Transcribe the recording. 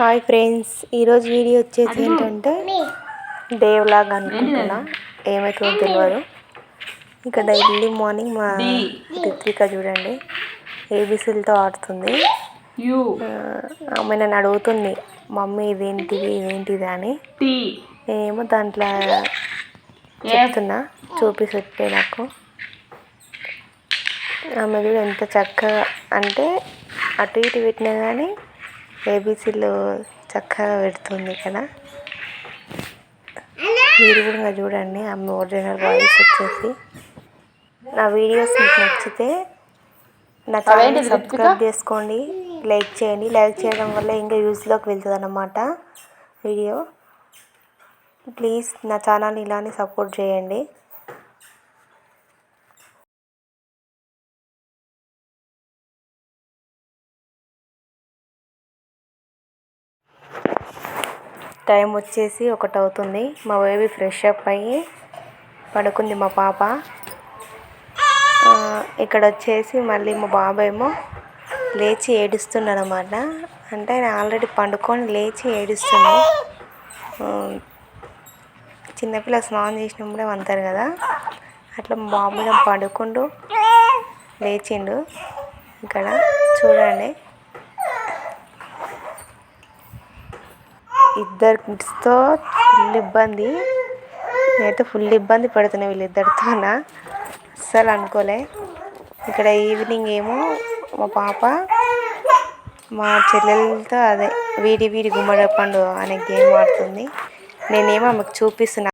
Hi friends ఈరోజు video వచ్చేసి ఏంటంటే డే వ్లాగ్ అనుకుంటున్నా ఏమవుతుందో తెలియదు ఇక్కడ డైలీ మార్నింగ్ మా రిత్విక చూడండి. ఏబీసీలతో ఆడుతుంది. ఆమె నన్ను అడుగుతుంది మమ్మీ ఇదేంటిది ఇదేంటిది అని. నేనేమో దాంట్లో చెప్తున్నా చూపిస్తే నాకు. ఆమె కూడా ఎంత చక్కగా అంటే అటు ఇటు పెట్టినా కానీ ఏబీసీలు చక్కగా పెడుతుంది కదా. మీరు కూడా చూడండి ఆమె ఒరిజినల్ వాయిస్ వచ్చేసి. నా వీడియోస్ మీకు నచ్చితే నా ఛానల్ సబ్స్క్రైబ్ చేసుకోండి లైక్ చేయండి. లైక్ చేయడం వల్ల ఇంకా యూస్లోకి వెళ్తుంది అన్నమాట వీడియో. ప్లీజ్ నా ఛానల్ ఇలానే సపోర్ట్ చేయండి. టైం వచ్చేసి ఒకటి అవుతుంది మా బేబీ ఫ్రెష్ అప్ అయ్యి పడుకుంది మా పాప. ఇక్కడ వచ్చేసి మళ్ళీ మా బాబాయ్ ఏమో లేచి ఏడుస్తున్నాడు అనమాట అంటే ఆయన ఆల్రెడీ పండుకొని లేచి ఏడుస్తుంది చిన్నపిల్ల స్నానం చేసినప్పుడే వంతారు కదా. అట్లా మా బాబు ఏమో పడుకుంటూ లేచిండు. ఇక్కడ చూడండి. ఇద్దరు కిడ్స్తో ఫుల్ ఇబ్బంది. నేనైతే ఫుల్ ఇబ్బంది పడుతున్నా వీళ్ళిద్దరితోన. అస్సలు అనుకోలే. ఇక్కడ ఈవినింగ్ ఏమో మా పాప మా చెల్లెలతో అదే వీడి వీడి గుమ్మడి పండు అనే గేమ్ ఆడుతుంది. నేనేమో ఆమెకు చూపిస్తున్నా.